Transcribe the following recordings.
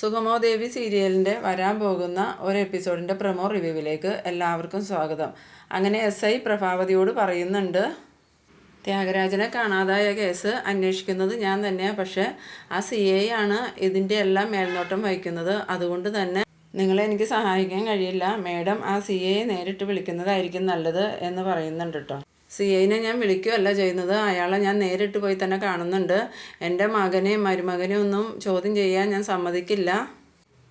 സുഗമോ ദേവി സീരിയലിന്റെ വരാൻ പോകുന്ന ഒരു എപ്പിസോഡിന്റെ പ്രമോ റിവ്യൂവിലേക്ക് എല്ലാവർക്കും സ്വാഗതം. അങ്ങനെ എസ് ഐ പ്രഭാവതിയോട് പറയുന്നുണ്ട് ത്യാഗരാജനെ കാണാതായ കേസ് അന്വേഷിക്കുന്നത് ഞാൻ തന്നെയാണ് പക്ഷേ ആ സി ഐ ആണ് ഇതിന്റെ എല്ലാം മേൽനോട്ടം വഹിക്കുന്നത്. അതുകൊണ്ട് തന്നെ നിങ്ങളെ എനിക്ക് സഹായിക്കാൻ കഴിയില്ല. മേഡം ആ സി ഐയെ നേരിട്ട് വിളിക്കുന്നതായിരിക്കും നല്ലത് എന്ന് പറയുന്നുണ്ട് കേട്ടോ സി ഐനെ ഞാൻ വിളിക്കുകയല്ല ചെയ്യുന്നത്. അയാളെ ഞാൻ നേരിട്ട് പോയി തന്നെ കാണുന്നുണ്ട്. എന്റെ മകനെയും മരുമകനെയും ഒന്നും ചോദ്യം ചെയ്യാൻ ഞാൻ സമ്മതിക്കില്ല.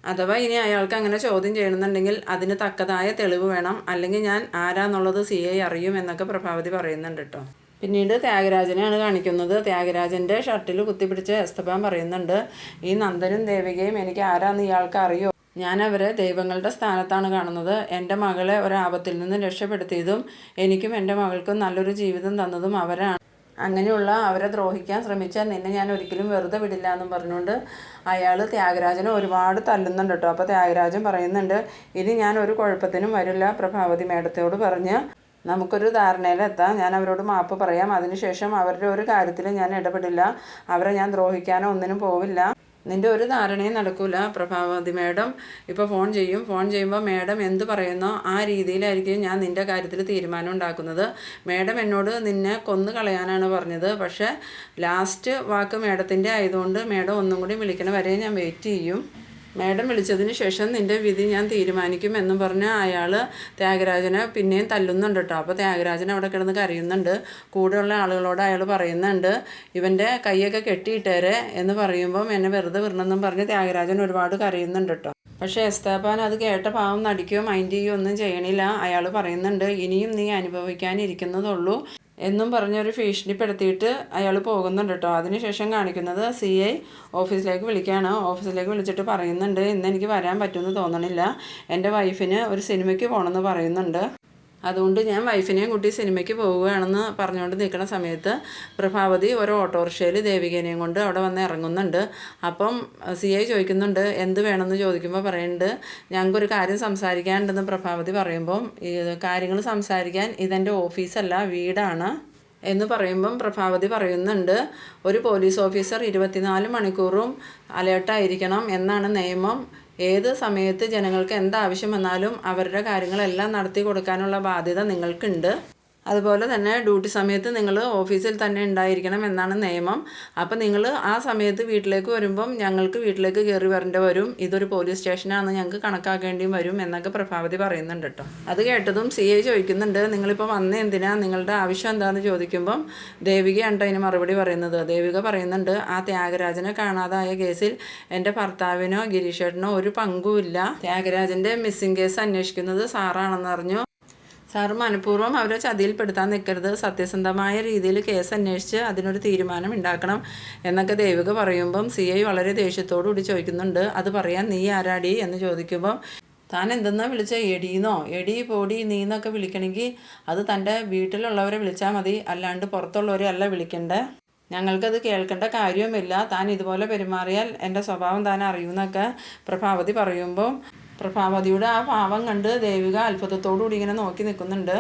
അഥവാ ഇനി അയാൾക്ക് അങ്ങനെ ചോദ്യം ചെയ്യണമെന്നുണ്ടെങ്കിൽ അതിന് തക്കതായ തെളിവ് വേണം. അല്ലെങ്കിൽ ഞാൻ ആരാന്നുള്ളത് സി ഐ അറിയും എന്നൊക്കെ പ്രഭാവതി പറയുന്നുണ്ട് കേട്ടോ. പിന്നീട് ത്യാഗരാജനെയാണ് കാണിക്കുന്നത്. ത്യാഗരാജന്റെ ഷർട്ടിൽ കുത്തിപ്പിടിച്ച് എസ്തപ്പാൻ പറയുന്നുണ്ട്. ഈ നന്ദനും ദേവികയും എനിക്ക് ആരാന്ന് ഇയാൾക്ക് അറിയോ? ഞാൻ അവരെ ദൈവങ്ങളുടെ സ്ഥാനത്താണ് കാണുന്നത്. എന്റെ മകളെ ഒരാപത്തിൽ നിന്ന് രക്ഷപ്പെടുത്തിയതും എനിക്കും എന്റെ മകൾക്കും നല്ലൊരു ജീവിതം തന്നതും അവരാണ്. അങ്ങനെയുള്ള അവരെ ദ്രോഹിക്കാൻ ശ്രമിച്ചാൽ നിന്നെ ഞാൻ ഒരിക്കലും വെറുതെ വിടില്ല എന്നും പറഞ്ഞുകൊണ്ട് അയാൾ ത്യാഗരാജനെ ഒരുപാട് തല്ലുന്നുണ്ട് കേട്ടോ. അപ്പോൾ ത്യാഗരാജൻ പറയുന്നുണ്ട് ഇനി ഞാൻ ഒരു കുഴപ്പത്തിനും വരില്ല പ്രഭാവതി മേഡത്തോട് പറഞ്ഞ്. നമുക്കൊരു ധാരണയിലെത്താം ഞാൻ അവരോട് മാപ്പ് പറയാം. അതിനുശേഷം അവരുടെ ഒരു കാര്യത്തിൽ ഞാൻ ഇടപെടില്ല. അവരെ ഞാൻ ദ്രോഹിക്കാനോ ഒന്നിനും പോവില്ല. നിന്റെ ഒരു ധാരണയും നടക്കൂല പ്രഭാവതി മേഡം ഇപ്പോൾ ഫോൺ ചെയ്യും. ഫോൺ ചെയ്യുമ്പോൾ മേഡം എന്ത് പറയുന്നോ ആ രീതിയിലായിരിക്കും ഞാൻ നിന്റെ കാര്യത്തിൽ തീരുമാനം ഉണ്ടാക്കുന്നത്. മേഡം എന്നോട് നിന്നെ കൊന്നു കളയാനാണ് പറഞ്ഞത്. പക്ഷേ ലാസ്റ്റ് വാക്ക് മേഡത്തിന്റെ ആയതുകൊണ്ട് മേഡം ഒന്നും കൂടി വിളിക്കണ വരെ ഞാൻ വെയിറ്റ് ചെയ്യും. മേഡം വിളിച്ചതിന് ശേഷം നിന്റെ വിധി ഞാൻ തീരുമാനിക്കും എന്ന് പറഞ്ഞ് അയാൾ ത്യാഗരാജനെ പിന്നെയും തല്ലുന്നുണ്ട് കേട്ടോ. അപ്പോൾ ത്യാഗരാജൻ അവിടെ കിടന്ന് കരയുന്നുണ്ട്. കൂടെയുള്ള ആളുകളോട് അയാൾ പറയുന്നുണ്ട് ഇവന്റെ കൈയൊക്കെ കെട്ടിയിട്ടേരെ എന്ന് പറയുമ്പം എന്നെ വെറുതെ വിടണമെന്നും പറഞ്ഞ് ത്യാഗരാജൻ ഒരുപാട് കരയുന്നുണ്ട് കേട്ടോ. പക്ഷേ എസ്താപ്പാൻ അത് കേട്ട പാവം നടിക്കുകയോ മൈൻഡ് ചെയ്യുകയോ ഒന്നും ചെയ്യണില്ല. അയാൾ പറയുന്നുണ്ട് ഇനിയും നീ അനുഭവിക്കാനിരിക്കുന്നതുള്ളൂ. എന്നും പറഞ്ഞൊരു ഭീഷണിപ്പെടുത്തിയിട്ട് അയാൾ പോകുന്നുണ്ട് കേട്ടോ. അതിനുശേഷം കാണിക്കുന്നത് സി ഐ ഓഫീസിലേക്ക് വിളിക്കുകയാണ് ഓഫീസിലേക്ക് വിളിച്ചിട്ട് പറയുന്നുണ്ട് ഇന്ന് എനിക്ക് വരാൻ പറ്റുമെന്ന് തോന്നണില്ല. എന്റെ വൈഫിന് ഒരു സിനിമയ്ക്ക് പോകണമെന്ന് പറയുന്നുണ്ട്. അതുകൊണ്ട് ഞാൻ വൈഫിനെയും കൂട്ടി സിനിമയ്ക്ക് പോവുകയാണെന്ന് പറഞ്ഞുകൊണ്ട് നിൽക്കുന്ന സമയത്ത് പ്രഭാവതി ഒരു ഓട്ടോറിക്ഷയിൽ ദേവികേനെയും കൊണ്ട് അവിടെ വന്ന് ഇറങ്ങുന്നുണ്ട്. അപ്പം സി ഐ ചോദിക്കുന്നുണ്ട് എന്ത് വേണമെന്ന് ചോദിക്കുമ്പോൾ പറയുന്നുണ്ട് ഞങ്ങൾക്കൊരു കാര്യം സംസാരിക്കാനുണ്ടെന്ന് പ്രഭാവതി പറയുമ്പം കാര്യങ്ങൾ സംസാരിക്കാൻ ഇതെന്റെ ഓഫീസല്ല വീടാണ് എന്ന് പറയുമ്പം പ്രഭാവതി പറയുന്നുണ്ട്. ഒരു പോലീസ് ഓഫീസർ ഇരുപത്തിനാല് മണിക്കൂറും അലേർട്ടായിരിക്കണം എന്നാണ് നിയമം. ഏത് സമയത്ത് ജനങ്ങൾക്ക് എന്താവശ്യം വന്നാലും അവരുടെ കാര്യങ്ങളെല്ലാം നടത്തി കൊടുക്കാനുള്ള ബാധ്യത നിങ്ങൾക്കുണ്ട്. അതുപോലെ തന്നെ ഡ്യൂട്ടി സമയത്ത് നിങ്ങൾ ഓഫീസിൽ തന്നെ ഉണ്ടായിരിക്കണം എന്നാണ് നിയമം. അപ്പോൾ നിങ്ങൾ ആ സമയത്ത് വീട്ടിലേക്ക് വരുമ്പം ഞങ്ങൾക്ക് വീട്ടിലേക്ക് കയറി വരേണ്ടി വരും. ഇതൊരു പോലീസ് സ്റ്റേഷനാണെന്ന് ഞങ്ങൾക്ക് കണക്കാക്കേണ്ടിയും വരും എന്നൊക്കെ പ്രഭാവതി പറയുന്നുണ്ട് കേട്ടോ. അത് കേട്ടതും സി ഐ ചോദിക്കുന്നുണ്ട് നിങ്ങളിപ്പോൾ വന്ന എന്തിനാ? നിങ്ങളുടെ ആവശ്യം എന്താണെന്ന് ചോദിക്കുമ്പം ദേവികയാണ് അതിന് മറുപടി പറയുന്നത്. ദേവിക പറയുന്നുണ്ട് ആ ത്യാഗരാജനെ കാണാതായ കേസിൽ എന്റെ ഭർത്താവിനോ ഗിരീഷേട്ടനോ ഒരു പങ്കുമില്ല ത്യാഗരാജന്റെ മിസ്സിംഗ് കേസ് അന്വേഷിക്കുന്നത് സാറാണെന്ന് അറിഞ്ഞു സാറ് മനഃപൂർവം അവരെ ചതിയിൽപ്പെടുത്താൻ നിൽക്കരുത്. സത്യസന്ധമായ രീതിയിൽ കേസ് അന്വേഷിച്ച് അതിനൊരു തീരുമാനം ഉണ്ടാക്കണം എന്നൊക്കെ ദേവിക പറയുമ്പം സി ഐ വളരെ ദേഷ്യത്തോടുകൂടി ചോദിക്കുന്നുണ്ട്. അത് പറയാൻ നീ ആരാടി എന്ന് ചോദിക്കുമ്പം താൻ എന്തെന്നാ വിളിച്ച? എടീന്നോ? എടി പോടി നീ എന്നൊക്കെ വിളിക്കണമെങ്കിൽ അത് തന്റെ വീട്ടിലുള്ളവരെ വിളിച്ചാൽ മതി. അല്ലാണ്ട് പുറത്തുള്ളവരെ അല്ല വിളിക്കണ്ടേ. ഞങ്ങൾക്കത് കേൾക്കേണ്ട കാര്യവുമില്ല. താൻ ഇതുപോലെ പെരുമാറിയാൽ എന്റെ സ്വഭാവം താൻ അറിയുമെന്നൊക്കെ പ്രഭാവതി പറയുമ്പോൾ പ്രഭാവതിയുടെ ആ ഭാവം കണ്ട് ദേവിക അത്ഭുതത്തോടു കൂടി ഇങ്ങനെ നോക്കി നിൽക്കുന്നുണ്ട്.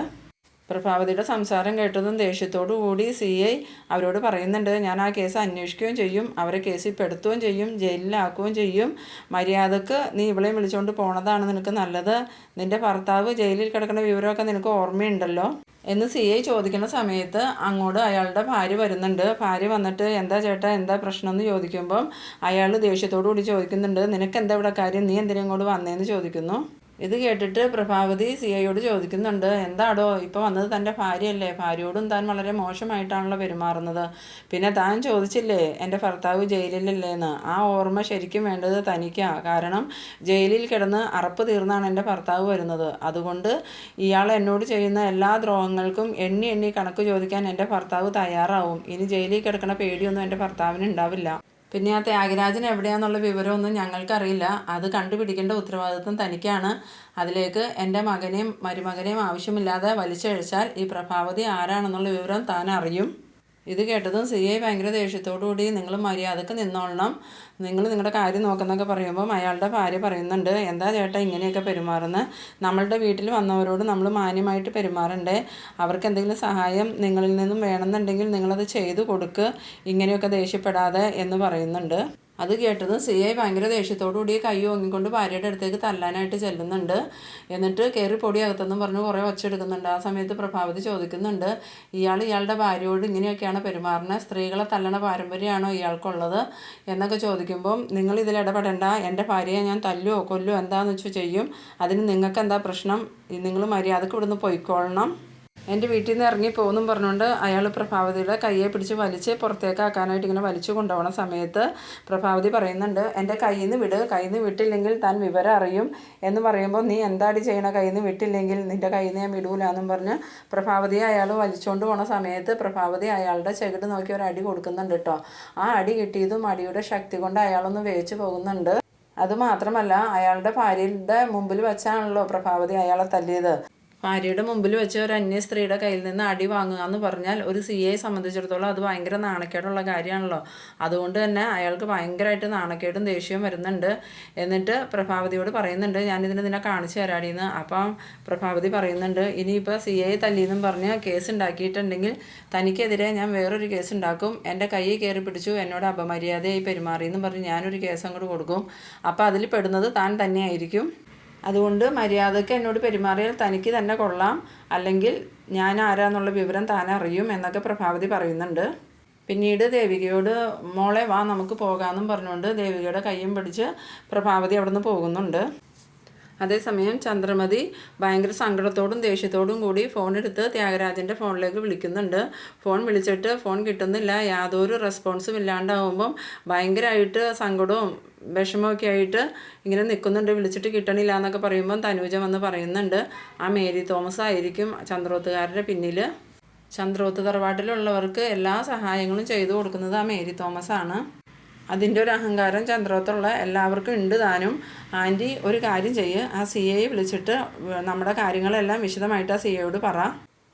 പ്രഭാവതിയുടെ സംസാരം കേട്ടതും ദേഷ്യത്തോടു കൂടി സി ഐ അവരോട് പറയുന്നുണ്ട് ഞാൻ ആ കേസ് അന്വേഷിക്കുകയും ചെയ്യും അവരെ കേസിൽ പെടുത്തുകയും ചെയ്യും ജയിലിലാക്കുകയും ചെയ്യും. മര്യാദയ്ക്ക് നീ ഇവളെയും വിളിച്ചുകൊണ്ട് പോണതാണ് നിനക്ക് നല്ലത്. നിന്റെ ഭർത്താവ് ജയിലിൽ കിടക്കുന്ന വിവരമൊക്കെ നിനക്ക് ഓർമ്മയുണ്ടല്ലോ? എന്ന് സി ഐ ചോദിക്കുന്ന സമയത്ത് അങ്ങോട്ട് അയാളുടെ ഭാര്യ വരുന്നുണ്ട്. ഭാര്യ വന്നിട്ട് എന്താ ചേട്ടാ എന്താ പ്രശ്നം? എന്ന് ചോദിക്കുമ്പം അയാൾ ദേഷ്യത്തോടു കൂടി ചോദിക്കുന്നുണ്ട്. നിനക്ക് എന്താ ഇവിടെ കാര്യം? നീ എന്തിനാ ഇങ്ങോട്ട് വന്നേന്ന്? ചോദിക്കുന്നു. ഇത് കേട്ടിട്ട് പ്രഭാവതി സി ഐയോട് ചോദിക്കുന്നുണ്ട് എന്താടോ ഇപ്പോൾ വന്നത് തന്റെ ഭാര്യയല്ലേ? ഭാര്യയോടും താൻ വളരെ മോശമായിട്ടാണല്ലോ പെരുമാറുന്നത്. പിന്നെ താൻ ചോദിച്ചില്ലേ എന്റെ ഭർത്താവ് ജയിലിലല്ലേന്ന്? ആ ഓർമ്മ ശരിക്കും വേണ്ടത് തനിക്കാ. കാരണം ജയിലിൽ കിടന്ന് അറപ്പ് തീർന്നാണ് എന്റെ ഭർത്താവ് വരുന്നത്. അതുകൊണ്ട് ഇയാൾ എന്നോട് ചെയ്യുന്ന എല്ലാ ദ്രോഹങ്ങൾക്കും എണ്ണി എണ്ണി കണക്ക് ചോദിക്കാൻ എന്റെ ഭർത്താവ് തയ്യാറാവും. ഇനി ജയിലിൽ കിടക്കുന്ന പേടിയൊന്നും എന്റെ ഭർത്താവിന് ഉണ്ടാവില്ല. പിന്നെ ആ ത്യാഗരാജൻ എവിടെയാണെന്നുള്ള വിവരമൊന്നും ഞങ്ങൾക്കറിയില്ല. അത് കണ്ടുപിടിക്കേണ്ട ഉത്തരവാദിത്വം തനിക്കാണ്. അതിലേക്ക് എന്റെ മകനെയും മരുമകനെയും ആവശ്യമില്ലാതെ വലിച്ചഴിച്ചാൽ ഈ പ്രഭാവതി ആരാണെന്നുള്ള വിവരം താൻ അറിയും ഇത് കേട്ടതും സി ഭയങ്കര ദേഷ്യത്തോടു കൂടി നിങ്ങൾ മര്യാദയ്ക്ക് നിന്നോളണം. നിങ്ങൾ നിങ്ങളുടെ കാര്യം നോക്കുന്നൊക്കെ പറയുമ്പോൾ അയാളുടെ ഭാര്യ പറയുന്നുണ്ട് എന്താ ചേട്ടാ ഇങ്ങനെയൊക്കെ പെരുമാറുന്നത് നമ്മളുടെ വീട്ടിൽ വന്നവരോട് നമ്മൾ മാന്യമായിട്ട് പെരുമാറണ്ടേ? അവർക്ക് എന്തെങ്കിലും സഹായം നിങ്ങളിൽ നിന്നും വേണമെന്നുണ്ടെങ്കിൽ നിങ്ങളത് ചെയ്തു കൊടുക്കുക ഇങ്ങനെയൊക്കെ ദേഷ്യപ്പെടാതെ എന്ന് പറയുന്നുണ്ട്. അത് കേട്ടത് സി ഐ ഭയങ്കര ദേഷ്യത്തോടുകൂടി കൈ ഓങ്ങിക്കൊണ്ട് ഭാര്യയുടെ അടുത്തേക്ക് തല്ലാനായിട്ട് ചെല്ലുന്നുണ്ട്. എന്നിട്ട് കയറി പൊടി അകത്തെന്നും പറഞ്ഞ് കുറേ ഒച്ചെടുക്കുന്നുണ്ട് ആ സമയത്ത് പ്രഭാവതി ചോദിക്കുന്നുണ്ട് ഇയാൾ ഇയാളുടെ ഭാര്യയോട് ഇങ്ങനെയൊക്കെയാണ് പെരുമാറുന്നത് സ്ത്രീകളെ തല്ലണ പാരമ്പര്യമാണോ ഇയാൾക്കുള്ളത്? എന്നൊക്കെ ചോദിക്കുമ്പം നിങ്ങൾ ഇതിൽ ഇടപെടേണ്ട. എന്റെ ഭാര്യയെ ഞാൻ തല്ലുവോ കൊല്ലുവോ എന്താണെന്ന് വെച്ചാൽ ചെയ്യും. അതിന് നിങ്ങൾക്ക് എന്താ പ്രശ്നം നിങ്ങൾ മര്യാദയ്ക്ക് ഇവിടുന്ന് പൊയ്ക്കൊള്ളണം. എന്റെ വീട്ടിൽ നിന്ന് ഇറങ്ങി പോകുന്നു പറഞ്ഞുകൊണ്ട് അയാൾ പ്രഭാവതിയുടെ കയ്യെ പിടിച്ച് വലിച്ച് പുറത്തേക്ക് ആക്കാനായിട്ട് ഇങ്ങനെ വലിച്ചു കൊണ്ടുപോകണ സമയത്ത് പ്രഭാവതി പറയുന്നുണ്ട് എന്റെ കയ്യിൽ നിന്ന് വിട് കയ്യിൽ നിന്ന് വിട്ടില്ലെങ്കിൽ താൻ വിവരം അറിയും എന്ന് പറയുമ്പോൾ നീ എന്താടി ചെയ്യണ? കയ്യിൽ നിന്ന് വിട്ടില്ലെങ്കിൽ നിന്റെ കയ്യിൽ നിന്ന് ഞാൻ വിടൂല എന്നും പറഞ്ഞ് പ്രഭാവതിയെ അയാൾ വലിച്ചുകൊണ്ട് പോണ സമയത്ത് പ്രഭാവതി അയാളുടെ ചെകിട് നോക്കി ഒരു അടി കൊടുക്കുന്നുണ്ട് കേട്ടോ ആ അടി കിട്ടിയതും അടിയുടെ ശക്തി കൊണ്ട് അയാളൊന്ന് വേവിച്ച് പോകുന്നുണ്ട്. അതുമാത്രമല്ല അയാളുടെ ഭാര്യയുടെ മുമ്പിൽ വെച്ചാണല്ലോ പ്രഭാവതി അയാളെ തല്ലിയത്. ഭാര്യയുടെ മുമ്പിൽ വെച്ച് ഒരു അന്യ സ്ത്രീയുടെ കയ്യിൽ നിന്ന് അടി വാങ്ങുക എന്ന് പറഞ്ഞാൽ ഒരു സി ഐയെ സംബന്ധിച്ചിടത്തോളം അത് ഭയങ്കര നാണക്കേടുള്ള കാര്യമാണല്ലോ. അതുകൊണ്ട് തന്നെ അയാൾക്ക് ഭയങ്കരമായിട്ട് നാണക്കേടും ദേഷ്യവും വരുന്നുണ്ട്. എന്നിട്ട് പ്രഭാവതിയോട് പറയുന്നുണ്ട് ഞാനിതിന് നിന്നെ കാണിച്ചു തരാടിയെന്ന് അപ്പം പ്രഭാവതി പറയുന്നുണ്ട് ഇനിയിപ്പോൾ സി ഐ തല്ലിയെന്നും പറഞ്ഞ് കേസ് ഉണ്ടാക്കിയിട്ടുണ്ടെങ്കിൽ തനിക്കെതിരെ ഞാൻ വേറൊരു കേസ് ഉണ്ടാക്കും. എന്റെ കയ്യിൽ കയറി പിടിച്ചു എന്നോട് അപമര്യാദയായി പെരുമാറിയെന്നും പറഞ്ഞ് ഞാനൊരു കേസ് അങ്ങോട്ട് കൊടുക്കും. അപ്പോൾ അതിൽ പെടുന്നത് താൻ തന്നെയായിരിക്കും. അതുകൊണ്ട് മര്യാദയ്ക്ക് എന്നോട് പെരുമാറിയാൽ തനിക്ക് തന്നെ കൊള്ളാം. അല്ലെങ്കിൽ ഞാൻ ആരാന്നുള്ള വിവരം താൻ അറിയും എന്നൊക്കെ പ്രഭാവതി പറയുന്നുണ്ട്. പിന്നീട് ദേവികയോട് മോളെ വാ നമുക്ക് പോകാമെന്നും പറഞ്ഞുകൊണ്ട് ദേവികയുടെ കയ്യും പിടിച്ച് പ്രഭാവതി അവിടെ നിന്ന് പോകുന്നുണ്ട്. അതേസമയം ചന്ദ്രമതി ഭയങ്കര സങ്കടത്തോടും ദേഷ്യത്തോടും കൂടി ഫോൺ എടുത്ത് ത്യാഗരാജന്റെ ഫോണിലേക്ക് വിളിക്കുന്നുണ്ട്. ഫോൺ വിളിച്ചിട്ട് ഫോൺ കിട്ടുന്നില്ല. യാതൊരു റെസ്പോൺസും ഇല്ലാണ്ടാവുമ്പം ഭയങ്കരമായിട്ട് സങ്കടവും വിഷമമൊക്കെ ആയിട്ട് ഇങ്ങനെ നിൽക്കുന്നുണ്ട് വിളിച്ചിട്ട് കിട്ടണില്ല എന്നൊക്കെ പറയുമ്പം തനൂജ വന്ന് പറയുന്നുണ്ട് ആ മേരി തോമസ് ആയിരിക്കും ചന്ദ്രോത്തുകാരുടെ പിന്നിൽ ചന്ദ്രോത്ത് തറവാട്ടിലുള്ളവർക്ക് എല്ലാ സഹായങ്ങളും ചെയ്തു കൊടുക്കുന്നത് ആ മേരി തോമസ് ആണ്. അതിന്റെ ഒരു അഹങ്കാരം ചന്ദ്രോത്തുള്ള എല്ലാവർക്കും ഉണ്ട് താനും. ആന്റി ഒരു കാര്യം ചെയ്യ്. ആ സി എയെ വിളിച്ചിട്ട് നമ്മുടെ കാര്യങ്ങളെല്ലാം വിശദമായിട്ട് ആ സി എയോട് പറ.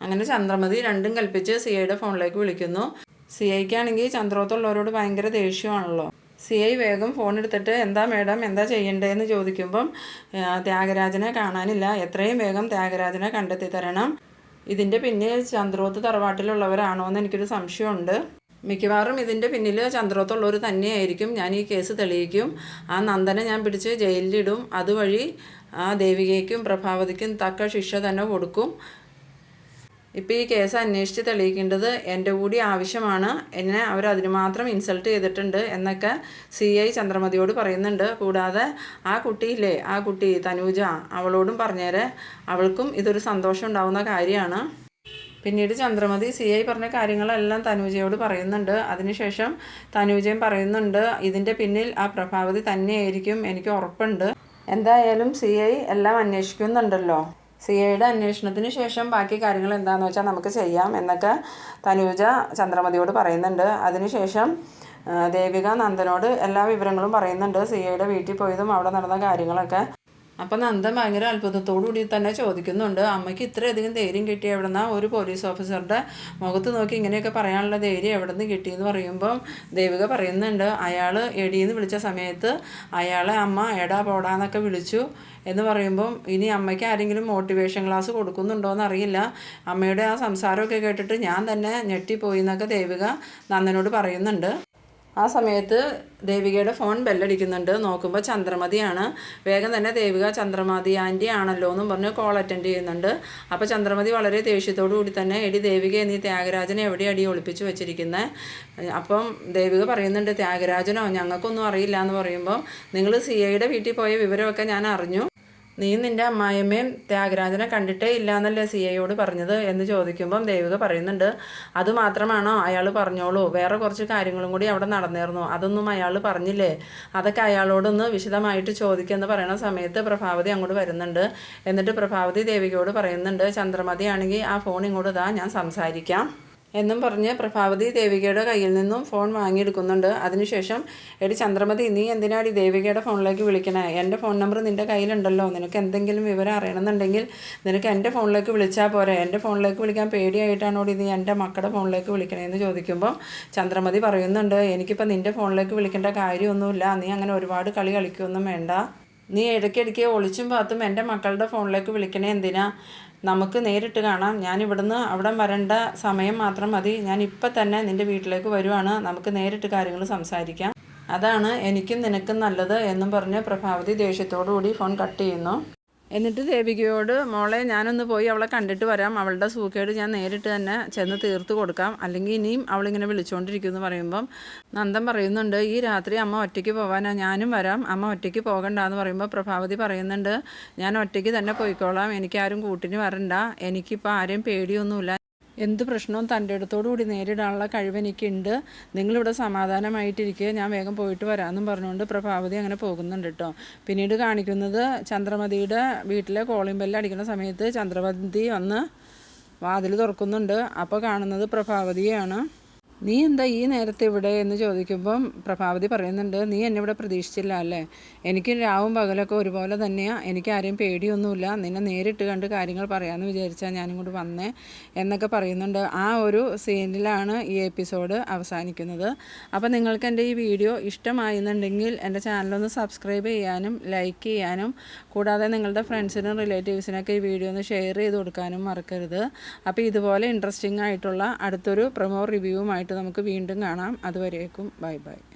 അങ്ങനെ ചന്ദ്രമതി രണ്ടും കൽപ്പിച്ച് സി എയുടെ ഫോണിലേക്ക് വിളിക്കുന്നു. സി ഐക്കാണെങ്കിൽ ചന്ദ്രോത്തുള്ളവരോട് ഭയങ്കര ദേഷ്യമാണല്ലോ. സി ഐ വേഗം ഫോൺ എടുത്തിട്ട് എന്താ മേഡം എന്താ ചെയ്യണ്ടേന്ന് ചോദിക്കുമ്പം ത്യാഗരാജനെ കാണാനില്ല. എത്രയും വേഗം ത്യാഗരാജനെ കണ്ടെത്തി തരണം. ഇതിന്റെ പിന്നിൽ ചന്ദ്രോത്ത് തറവാട്ടിലുള്ളവരാണോ എന്ന് എനിക്കൊരു സംശയമുണ്ട്. മിക്കവാറും ഇതിന്റെ പിന്നിൽ ചന്ദ്രോത്തുള്ളവർ തന്നെയായിരിക്കും. ഞാൻ ഈ കേസ് തെളിയിക്കും. ആ നന്ദനെ ഞാൻ പിടിച്ച് ജയിലിലിടും. അതുവഴി ആ ദേവികയ്ക്കും പ്രഭാവതിക്കും തക്ക ശിക്ഷ തന്നെ കൊടുക്കും. ഇപ്പോൾ ഈ കേസ് അന്വേഷിച്ച് തെളിയിക്കേണ്ടത് എന്റെ കൂടി ആവശ്യമാണ്. എന്നെ അവർ അതിന് മാത്രം ഇൻസൾട്ട് ചെയ്തിട്ടുണ്ട് എന്നൊക്കെ സി ഐ ചന്ദ്രമതിയോട് പറയുന്നുണ്ട്. കൂടാതെ ആ കുട്ടിയില്ലേ ആ കുട്ടി തനൂജ അവളോടും പറഞ്ഞേരെ. അവൾക്കും ഇതൊരു സന്തോഷം ഉണ്ടാവുന്ന കാര്യമാണ്. പിന്നീട് ചന്ദ്രമതി സി ഐ പറഞ്ഞ കാര്യങ്ങളെല്ലാം തനൂജയോട് പറയുന്നുണ്ട്. അതിനുശേഷം തനൂജയും പറയുന്നുണ്ട് ഇതിന്റെ പിന്നിൽ ആ പ്രഭാവതി തന്നെയായിരിക്കും എനിക്ക് ഉറപ്പുണ്ട്. എന്തായാലും സി ഐ എല്ലാം അന്വേഷിക്കുന്നുണ്ടല്ലോ. സി ഐയുടെ അന്വേഷണത്തിന് ശേഷം ബാക്കി കാര്യങ്ങൾ എന്താണെന്ന് വെച്ചാൽ നമുക്ക് ചെയ്യാം എന്നൊക്കെ തനൂജ ചന്ദ്രമതിയോട് പറയുന്നുണ്ട്. അതിനുശേഷം ദേവിക നന്ദനോട് എല്ലാ വിവരങ്ങളും പറയുന്നുണ്ട്. സി ഐയുടെ വീട്ടിൽ പോയതും അവിടെ നടന്ന കാര്യങ്ങളൊക്കെ. അപ്പം നന്ദൻ ഭയങ്കര അത്ഭുതത്തോടുകൂടി തന്നെ ചോദിക്കുന്നുണ്ട് അമ്മയ്ക്ക് ഇത്രയധികം ധൈര്യം കിട്ടി എവിടുന്ന ഒരു പോലീസ് ഓഫീസറുടെ മുഖത്ത് നോക്കി ഇങ്ങനെയൊക്കെ പറയാനുള്ള ധൈര്യം എവിടെ നിന്ന് കിട്ടിയെന്ന് പറയുമ്പം ദേവിക പറയുന്നുണ്ട് അയാൾ എടിയെന്ന് വിളിച്ച സമയത്ത് അയാളെ അമ്മ എടാ പോടാന്നൊക്കെ വിളിച്ചു എന്ന് പറയുമ്പം ഇനി അമ്മയ്ക്ക് ആരെങ്കിലും മോട്ടിവേഷൻ ക്ലാസ് കൊടുക്കുന്നുണ്ടോ എന്നറിയില്ല. അമ്മയുടെ ആ സംസാരമൊക്കെ കേട്ടിട്ട് ഞാൻ തന്നെ ഞെട്ടിപ്പോയി എന്നൊക്കെ ദേവിക നന്ദനോട് പറയുന്നുണ്ട്. ആ സമയത്ത് ദേവികയുടെ ഫോൺ ബെല്ലടിക്കുന്നുണ്ട്. നോക്കുമ്പോൾ ചന്ദ്രമതിയാണ്. വേഗം തന്നെ ദേവിക ചന്ദ്രമതി ആന്റി ആണല്ലോ എന്നും പറഞ്ഞ് കോൾ അറ്റൻഡ് ചെയ്യുന്നുണ്ട്. അപ്പോൾ ചന്ദ്രമതി വളരെ ദേഷ്യത്തോടു കൂടി തന്നെ എടി ദേവിക എന്നീ ത്യാഗരാജനെ എവിടെ അടി ഒളിപ്പിച്ച് വെച്ചിരിക്കുന്നത് അപ്പം ദേവിക പറയുന്നുണ്ട് ത്യാഗരാജനോ ഞങ്ങൾക്കൊന്നും അറിയില്ല എന്ന് പറയുമ്പോൾ നിങ്ങൾ സി ഐയുടെ വീട്ടിൽ പോയ വിവരമൊക്കെ ഞാൻ അറിഞ്ഞു. നീ നിന്റെ അമ്മായിയമ്മയും ത്യാഗരാജനെ കണ്ടിട്ടേ ഇല്ല എന്നല്ലേ സി ഐയോട് പറഞ്ഞത് എന്ന് ചോദിക്കുമ്പം ദേവിക പറയുന്നുണ്ട്. അതുമാത്രമാണോ അയാൾ പറഞ്ഞോളൂ. വേറെ കുറച്ച് കാര്യങ്ങളും കൂടി അവിടെ നടന്നിരുന്നു അതൊന്നും അയാൾ പറഞ്ഞില്ലേ? അതൊക്കെ അയാളോടൊന്ന് വിശദമായിട്ട് ചോദിക്കുമെന്ന് പറയുന്ന സമയത്ത് പ്രഭാവതി അങ്ങോട്ട് വരുന്നുണ്ട്. എന്നിട്ട് പ്രഭാവതി ദേവികയോട് പറയുന്നുണ്ട് ചന്ദ്രമതി ആണെങ്കിൽ ആ ഫോൺ ഇങ്ങോട്ട് ഇതാ ഞാൻ സംസാരിക്കാം. എന്നും പറഞ്ഞ് പ്രഭാവതി ദേവികയുടെ കയ്യിൽ നിന്നും ഫോൺ വാങ്ങിയെടുക്കുന്നുണ്ട്. അതിനുശേഷം എടി ചന്ദ്രമതി നീ എന്തിനാടി ദേവികയുടെ ഫോണിലേക്ക് വിളിക്കണേ? എന്റെ ഫോൺ നമ്പർ നിന്റെ കയ്യിലുണ്ടല്ലോ. നിനക്ക് എന്തെങ്കിലും വിവരം അറിയണമെന്നുണ്ടെങ്കിൽ നിനക്ക് എന്റെ ഫോണിലേക്ക് വിളിച്ചാൽ പോരെ. എന്റെ ഫോണിലേക്ക് വിളിക്കാൻ പേടിയായിട്ടാണോടി നീ എന്റെ മക്കളുടെ ഫോണിലേക്ക് വിളിക്കണേന്ന് ചോദിക്കുമ്പോൾ ചന്ദ്രമതി പറയുന്നുണ്ട് എനിക്കിപ്പോൾ നിന്റെ ഫോണിലേക്ക് വിളിക്കേണ്ട കാര്യമൊന്നുമില്ല. നീ അങ്ങനെ ഒരുപാട് കളി കളിക്കുകയൊന്നും വേണ്ട. നീ ഇടയ്ക്കിടയ്ക്ക് ഒളിച്ചും പാത്തും എന്റെ മക്കളുടെ ഫോണിലേക്ക് വിളിക്കണേ എന്തിനാ? നമുക്ക് നേരിട്ട് കാണാം. ഞാൻ ഇവിടുന്ന് അവിടെ വരേണ്ട സമയം മാത്രം മതി. ഞാൻ ഇപ്പം തന്നെ നിന്റെ വീട്ടിലേക്ക് വരുവാണ്. നമുക്ക് നേരിട്ട് കാര്യങ്ങൾ സംസാരിക്കാം. അതാണ് എനിക്കും നിനക്കും നല്ലത് എന്നും പറഞ്ഞ് പ്രഭാവതി ദേഷ്യത്തോടു കൂടി ഫോൺ കട്ട് ചെയ്യുന്നു. എന്നിട്ട് ദേവികയോട് മോളെ ഞാനൊന്ന് പോയി അവളെ കണ്ടിട്ട് വരാം. അവളുടെ സൂക്കേട് ഞാൻ നേരിട്ട് തന്നെ ചെന്ന് തീർത്ത് കൊടുക്കാം. അല്ലെങ്കിൽ ഇനിയും അവളിങ്ങനെ വിളിച്ചുകൊണ്ടിരിക്കും എന്ന് പറയുമ്പം നന്ദൻ പറയുന്നുണ്ട് ഈ രാത്രി അമ്മ ഒറ്റയ്ക്ക് പോകാനാ ഞാനും വരാം. അമ്മ ഒറ്റയ്ക്ക് പോകണ്ട എന്ന് പറയുമ്പോൾ പ്രഭാവതി പറയുന്നുണ്ട് ഞാൻ ഒറ്റയ്ക്ക് തന്നെ പോയിക്കോളാം. എനിക്കാരും കൂട്ടിന് വരണ്ട. എനിക്കിപ്പോൾ ആരെയും പേടിയൊന്നുമില്ല. എന്ത് പ്രശ്നവും തന്റെ അടുത്തോടു കൂടി നേരിടാനുള്ള കഴിവ് എനിക്കുണ്ട്. നിങ്ങളിവിടെ സമാധാനമായിട്ടിരിക്കുക. ഞാൻ വേഗം പോയിട്ട് വരാമെന്നും പറഞ്ഞുകൊണ്ട് പ്രഭാവതി അങ്ങനെ പോകുന്നുണ്ട് കേട്ടോ. പിന്നീട് കാണിക്കുന്നത് ചന്ദ്രമതിയുടെ വീട്ടിലെ കോളിംഗ് ബെല്ല് അടിക്കുന്ന സമയത്ത് ചന്ദ്രമതി വന്ന് വാതിൽ തുറക്കുന്നുണ്ട്. അപ്പോൾ കാണുന്നത് പ്രഭാവതിയാണ് നീ എന്താ ഈ നേരത്തെ ഇവിടെ എന്ന് ചോദിക്കുമ്പം പ്രഭാവതി പറയുന്നുണ്ട് നീ എന്നെ ഇവിടെ പ്രതീക്ഷിച്ചില്ല അല്ലേ? എനിക്ക് രാവും പകലൊക്കെ ഒരുപോലെ തന്നെയാണ് എനിക്ക് ആരെയും പേടിയൊന്നുമില്ല. നിന്നെ നേരിട്ട് കണ്ട് കാര്യങ്ങൾ പറയാമെന്ന് വിചാരിച്ചാൽ ഞാനും കൂടി വന്നേ എന്നൊക്കെ പറയുന്നുണ്ട്. ആ ഒരു സീനിലാണ് ഈ എപ്പിസോഡ് അവസാനിക്കുന്നത്. അപ്പോൾ നിങ്ങൾക്ക് എന്റെ ഈ വീഡിയോ ഇഷ്ടമായിരുന്നുണ്ടെങ്കിൽ എന്റെ ചാനലൊന്ന് സബ്സ്ക്രൈബ് ചെയ്യാനും ലൈക്ക് ചെയ്യാനും കൂടാതെ നിങ്ങളുടെ ഫ്രണ്ട്സിനും റിലേറ്റീവ്സിനൊക്കെ ഈ വീഡിയോ ഒന്ന് ഷെയർ ചെയ്ത് കൊടുക്കാനും മറക്കരുത്. അപ്പോൾ ഇതുപോലെ ഇൻട്രസ്റ്റിംഗ് ആയിട്ടുള്ള അടുത്തൊരു പ്രൊമോ റിവ്യൂവുമായിട്ട് നമുക്ക് വീണ്ടും കാണാം. അതുവരേക്കും ബൈ ബൈ.